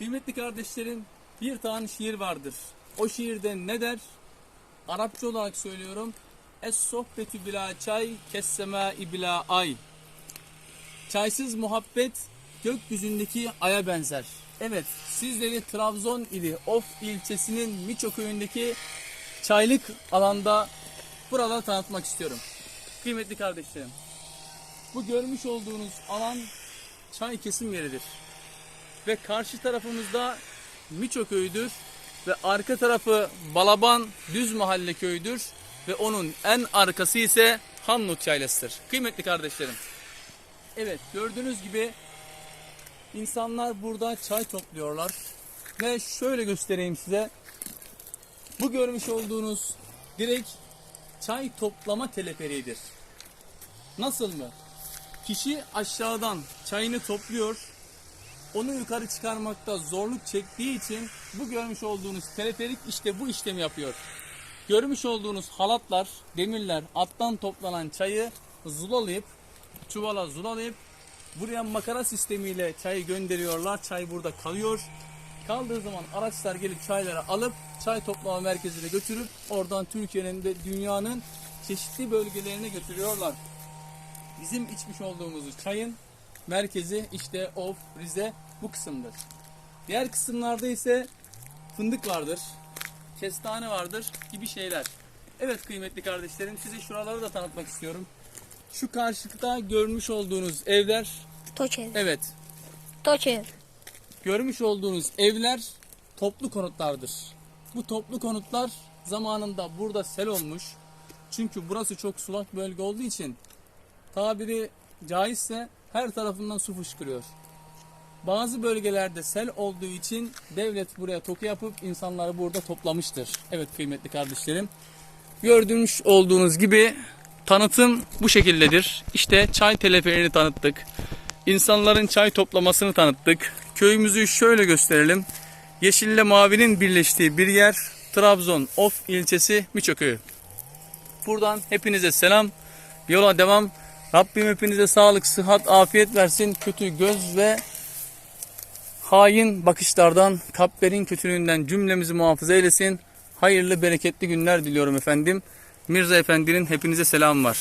Kıymetli kardeşlerim, bir tane şiir vardır. O şiirde ne der? Arapça olarak söylüyorum. Es sohbetü bila çay, kessema bila ay. Çaysız muhabbet gökyüzündeki aya benzer. Evet, sizleri Trabzon ili Of ilçesinin Miço köyündeki çaylık alanda burada tanıtmak istiyorum. Kıymetli kardeşlerim, bu görmüş olduğunuz alan çay kesim yeridir. Ve karşı tarafımızda Miço köyüdür ve arka tarafı Balaban Düz Mahalle köyüdür ve onun en arkası ise Hamnut Yaylası'dır. Kıymetli kardeşlerim. Evet gördüğünüz gibi insanlar burada çay topluyorlar ve şöyle göstereyim size. Bu görmüş olduğunuz direkt çay toplama teleferiğidir. Nasıl mı? Kişi aşağıdan çayını topluyor. Onu yukarı çıkarmakta zorluk çektiği için bu görmüş olduğunuz teleferik işte bu işlemi yapıyor. Görmüş olduğunuz halatlar, demirler, attan toplanan çayı zulalayıp, çuvala zulalayıp buraya makara sistemiyle çayı gönderiyorlar. Çay burada kalıyor. Kaldığı zaman araçlar gelip çayları alıp çay toplama merkezine götürüp oradan Türkiye'nin ve dünyanın çeşitli bölgelerine götürüyorlar. Bizim içmiş olduğumuz çayın merkezi işte Of, Rize bu kısımdır. Diğer kısımlarda ise fındık vardır, kestane vardır gibi şeyler. Evet kıymetli kardeşlerim size şuraları da tanıtmak istiyorum. Şu karşıda görmüş olduğunuz evler, Toçev. evet Toçev. görmüş olduğunuz evler toplu konutlardır. Bu toplu konutlar zamanında burada sel olmuş. Çünkü burası çok sulak bölge olduğu için tabiri caizse her tarafından su fışkırıyor. Bazı bölgelerde sel olduğu için devlet buraya toku yapıp insanları burada toplamıştır. Evet kıymetli kardeşlerim. Gördüğünüz olduğunuz gibi tanıtım bu şekildedir. İşte çay teleferiğini tanıttık. İnsanların çay toplamasını tanıttık. Köyümüzü şöyle gösterelim. Yeşille mavinin birleştiği bir yer Trabzon Of ilçesi Miço. Buradan hepinize selam. Yola devam. Rabbim hepinize sağlık, sıhhat, afiyet versin. Kötü göz ve hain bakışlardan, kalplerin kötülüğünden cümlemizi muhafaza eylesin. Hayırlı, bereketli günler diliyorum efendim. Mirza Efendi'nin hepinize selam var.